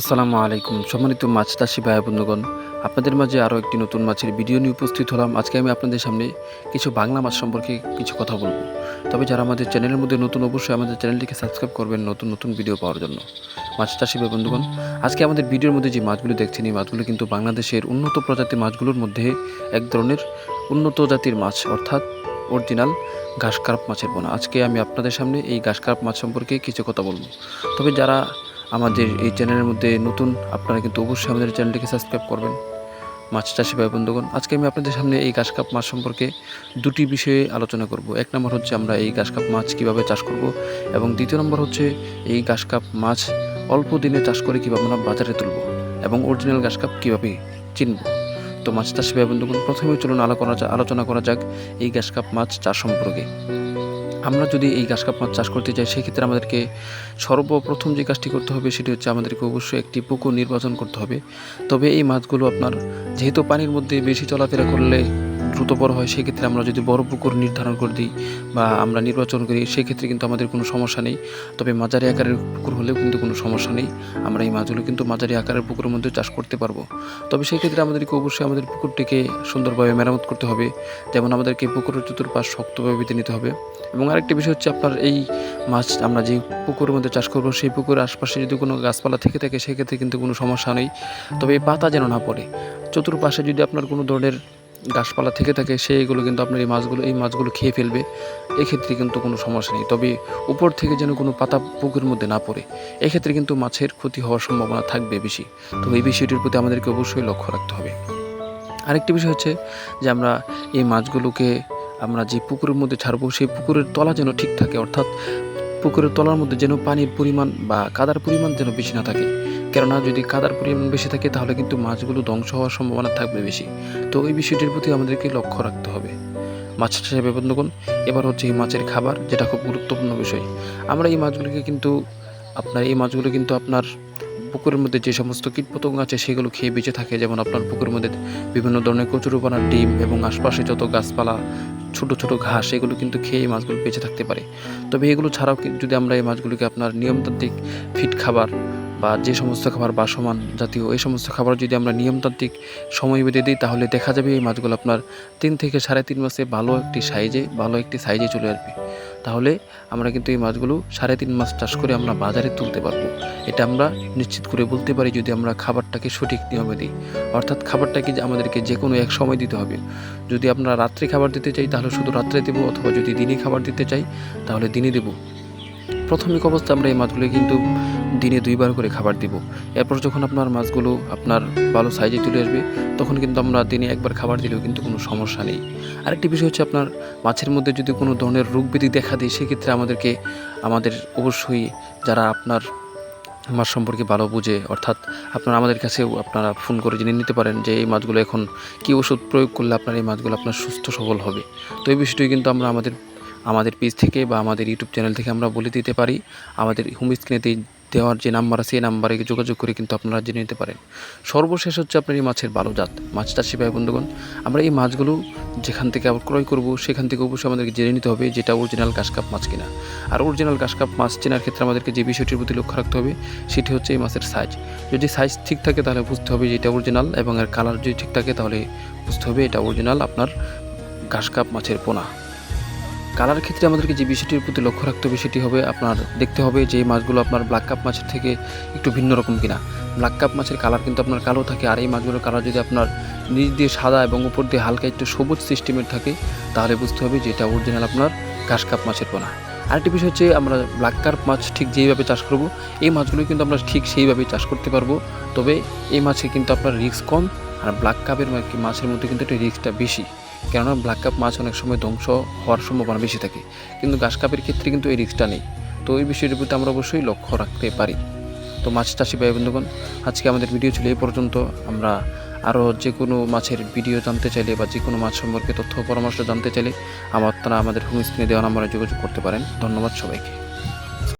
আসসালামু আলাইকুম। সম্মানিত মাছ চাষি ভাই বন্ধুগণ, আপনাদের মাঝে আরও একটি নতুন মাছের ভিডিও নিয়ে উপস্থিত হলাম। আজকে আমি আপনাদের সামনে কিছু বাংলা মাছ সম্পর্কে কিছু কথা বলব। তবে যারা আমাদের চ্যানেলের মধ্যে নতুন, অবশ্যই আমাদের চ্যানেলটিকে সাবস্ক্রাইব করবেন নতুন নতুন ভিডিও পাওয়ার জন্য। মাছ চাষি ভাই বন্ধুগণ, আজকে আমাদের ভিডিওর মধ্যে যে মাছগুলো দেখছেন, এই মাছগুলো কিন্তু বাংলাদেশের উন্নত প্রজাতির মাছগুলোর মধ্যে এক ধরনের উন্নত জাতির মাছ, অর্থাৎ অরিজিনাল ঘাস কার্প মাছের বোনা। আজকে আমি আপনাদের সামনে এই ঘাস কার্প মাছ সম্পর্কে কিছু কথা বলব। তবে যারা আমাদের এই চ্যানেলের মধ্যে নতুন, আপনারা কিন্তু অবশ্যই আমাদের চ্যানেলটিকে সাবস্ক্রাইব করবেন। মাছ চাষি ভাই, বন্ধুগণ, আজকে আমি আপনাদের সামনে এই ঘাস কাপ মাছ সম্পর্কে দুটি বিষয়ে আলোচনা করব। এক নম্বর হচ্ছে আমরা এই ঘাস কাপ মাছ কীভাবে চাষ করব এবং দ্বিতীয় নম্বর হচ্ছে এই ঘাস কাপ মাছ অল্প দিনে চাষ করে কীভাবে আমরা বাজারে তুলব এবং অরিজিনাল ঘাস কাপ কীভাবে চিনব। তো মাছ চাষি ভাই, বন্ধুগণ, প্রথমে চলুন আলোচনা আলোচনা করা যাক এই ঘাস কাপ মাছ চাষ সম্পর্কে। আমরা যদি এই গাছ কাপ চাষ করতে চাই সেক্ষেত্রে আমাদেরকে সর্বপ্রথম যে কাজটি করতে হবে সেটি হচ্ছে আমাদেরকে অবশ্যই একটি পুকুর নির্বাচন করতে হবে। তবে এই মাছগুলো আপনার, যেহেতু পানির মধ্যে বেশি চলাফেরা করলে দ্রুত বড় হয়, সেক্ষেত্রে আমরা যদি বড় পুকুর নির্ধারণ করে দিই বা আমরা নির্বাচন করি, সেক্ষেত্রে কিন্তু আমাদের কোনো সমস্যা নেই। তবে মাঝারি আকারের পুকুর হলেও কিন্তু কোনো সমস্যা নেই। আমরা এই মাছগুলো কিন্তু মাঝারি আকারের পুকুরের মধ্যে চাষ করতে পারব। তবে সেক্ষেত্রে আমাদেরকে অবশ্যই আমাদের পুকুরটিকে সুন্দরভাবে মেরামত করতে হবে। যেমন আমাদেরকে পুকুরের চতুর্পাশ শক্তভাবে বেঁধে নিতে হবে। এবং আরেকটি বিষয় হচ্ছে আপনার এই মাছ, আমরা যে পুকুরের মধ্যে চাষ করব, সেই পুকুরের আশপাশে যদি কোনো গাছপালা থেকে থাকে, সেক্ষেত্রে কিন্তু কোনো সমস্যা নেই। তবে পাতা যেন না পড়ে। চতুর্পাশে যদি আপনার কোনো ধরনের গাছপালা থেকে থাকে, সেইগুলো কিন্তু আপনার এই মাছগুলো এই মাছগুলো খেয়ে ফেলবে। এক্ষেত্রে কিন্তু কোনো সমস্যা নেই। তবে উপর থেকে যেন কোনো পাতা পুকুরের মধ্যে না পড়ে, এক্ষেত্রে কিন্তু মাছের ক্ষতি হওয়ার সম্ভাবনা থাকবে বেশি। তো এই বিষয়টির প্রতি আমাদেরকে অবশ্যই লক্ষ্য রাখতে হবে। আরেকটি বিষয় হচ্ছে যে আমরা এই মাছগুলোকে আমরা যে পুকুরের মধ্যে ছাড়বো, সেই পুকুরের তলা যেন ঠিক থাকে, অর্থাৎ পুকুরের তলার মধ্যে যেন পানির পরিমাণ বা কাদার পরিমাণ যেন বেশি না থাকে। কেননা যদি কাদার পরিমাণ বেশি থাকে, তাহলে কিন্তু মাছগুলো ধ্বংস হওয়ার সম্ভাবনা থাকবে বেশি। তো এই বিষয়টির প্রতি আমাদেরকে লক্ষ্য রাখতে হবে। মাছ হিসেবে বন্ধুগণ, এবার হচ্ছে এই মাছের খাবার, যেটা খুব গুরুত্বপূর্ণ বিষয়। আমরা এই মাছগুলোকে কিন্তু, আপনার এই মাছগুলো কিন্তু আপনার পুকুরের মধ্যে যে সমস্ত কীটপতঙ্গ আছে, সেগুলো খেয়ে বেঁচে থাকে। যেমন আপনার পুকুরের মধ্যে বিভিন্ন ধরনের কচুরোপানার ডিম এবং আশপাশে যত গাছপালা, ছোট ছোট ঘাস, এগুলো কিন্তু খেয়ে এই মাছগুলো বেঁচে থাকতে পারে। তবে এগুলো ছাড়াও যদি আমরা এই মাছগুলোকে আপনার নিয়মতান্ত্রিক ফিট খাবার বা যে সমস্ত খাবার বাসমান জাতীয়, এই সমস্ত খাবার যদি আমরা নিয়মতান্ত্রিক সময় বেঁধে দিই, তাহলে দেখা যাবে এই মাছগুলো আপনার তিন থেকে সাড়ে তিন মাসে ভালো একটি সাইজে, ভালো একটি সাইজে চলে আসবে। তাহলে আমরা কিন্তু এই মাছগুলো সাড়ে তিন মাস চাষ করে আমরা বাজারে তুলতে পারব। এটা আমরা নিশ্চিত করে বলতে পারি যদি আমরা খাবারটাকে সঠিক নিয়মে দিই। অর্থাৎ খাবারটাকে যে আমাদেরকে যে কোনো এক সময় দিতে হবে। যদি আমরা রাত্রে খাবার দিতে চাই, তাহলে শুধু রাত্রে দেবো অথবা যদি দিনে খাবার দিতে চাই, তাহলে দিনে দেবো। প্রাথমিক অবস্থা আমরা এই মাছগুলো কিন্তু দিনে দুইবার করে খাবার দিব। এরপর যখন আপনার মাছগুলো আপনার ভালো সাইজে চলে আসবে, তখন কিন্তু আমরা দিনে একবার খাবার দিলেও কিন্তু কোনো সমস্যা নেই। আরেকটি বিষয় হচ্ছে আপনার মাছের মধ্যে যদি কোনো ধরনের রোগ ব্যাধি দেখা দেয়, সেক্ষেত্রে আমাদেরকে, আমাদের অবশ্যই যারা আপনার মাছ সম্পর্কে ভালো বুঝে, অর্থাৎ আপনারা আমাদের কাছেও আপনারা ফোন করে জেনে নিতে পারেন যে এই মাছগুলো এখন কী ওষুধ প্রয়োগ করলে আপনার এই মাছগুলো আপনার সুস্থ, সবল হবে। তো এই বিষয়টি কিন্তু আমরা আমাদের আমাদের পেজ থেকে বা আমাদের ইউটিউব চ্যানেল থেকে আমরা বলে দিতে পারি। আমাদের হোম স্ক্রিনেতে দেওয়ার যে নাম্বার আছে এই নাম্বারে যোগাযোগ করে কিন্তু আপনারা জেনে নিতে পারেন। সর্বশেষ হচ্ছে আপনার এই মাছের ভালো জাত। মাছ চাষি ভাই, বন্ধুগণ, আমরা এই মাছগুলো যেখান থেকে আবার ক্রয় করব, সেখান থেকে অবশ্যই আমাদেরকে জেনে নিতে হবে যেটা অরিজিনাল কাশকাপ মাছ কিনা। আর অরিজিনাল কাশকাপ মাছ চেনার ক্ষেত্রে আমাদেরকে যে বিষয়টির প্রতি লক্ষ্য রাখতে হবে, সেটি হচ্ছে এই মাছের সাইজ যদি সাইজ ঠিক থাকে তাহলে বুঝতে হবে যে এটা অরিজিনাল এবং এর কালার যদি ঠিক থাকে তাহলে বুঝতে হবে এটা অরিজিনাল আপনার ঘাসকাপ মাছের পোনা। কালার ক্ষেত্রে আমাদেরকে যে বিষয়টির প্রতি লক্ষ্য রাখতে হবে সেটি হবে আপনার দেখতে হবে যে এই মাছগুলো আপনার ব্ল্যাক কাপ মাছের থেকে একটু ভিন্ন রকম কিনা। ব্ল্যাক কাপ মাছের কালার কিন্তু আপনার কালো থাকে আর এই মাছগুলোর কালার যদি আপনার নিচ দিয়ে সাদা এবং উপর দিয়ে হালকা একটু সবুজ সিস্টেমের থাকে, তাহলে বুঝতে হবে যে এটা অরিজিনাল আপনার ঘাস কাপ মাছের পোনা। আরেকটি বিষয় হচ্ছে আমরা ব্ল্যাক কার্প মাছ ঠিক যেইভাবে চাষ করব, এই মাছগুলো কিন্তু আমরা ঠিক সেইভাবেই চাষ করতে পারব। তবে এই মাছে কিন্তু আপনার রিস্ক কম আর ব্ল্যাক কাপের মাছের মধ্যে কিন্তু একটু রিস্কটা বেশি। কেননা ব্ল্যাক কাপ মাছ অনেক সময় ধ্বংস হওয়ার সম্ভাবনা বেশি থাকে। কিন্তু ঘাস কাপের ক্ষেত্রে কিন্তু এই রিস্কটা নেই। তো এই বিষয়টির প্রতি আমরা অবশ্যই লক্ষ্য রাখতে পারি। তো মাছ চাষি ভাই বন্ধুগণ, আজকে আমাদের ভিডিও ছিল এই পর্যন্ত। আমরা আরও যে কোনো মাছের ভিডিও জানতে চাইলে বা যে কোনো মাছ সম্পর্কে তথ্য পরামর্শ জানতে চাইলে আমার তারা আমাদের হোম স্ক্রিনে দেওয়া নাম্বারে যোগাযোগ করতে পারেন। ধন্যবাদ সবাইকে।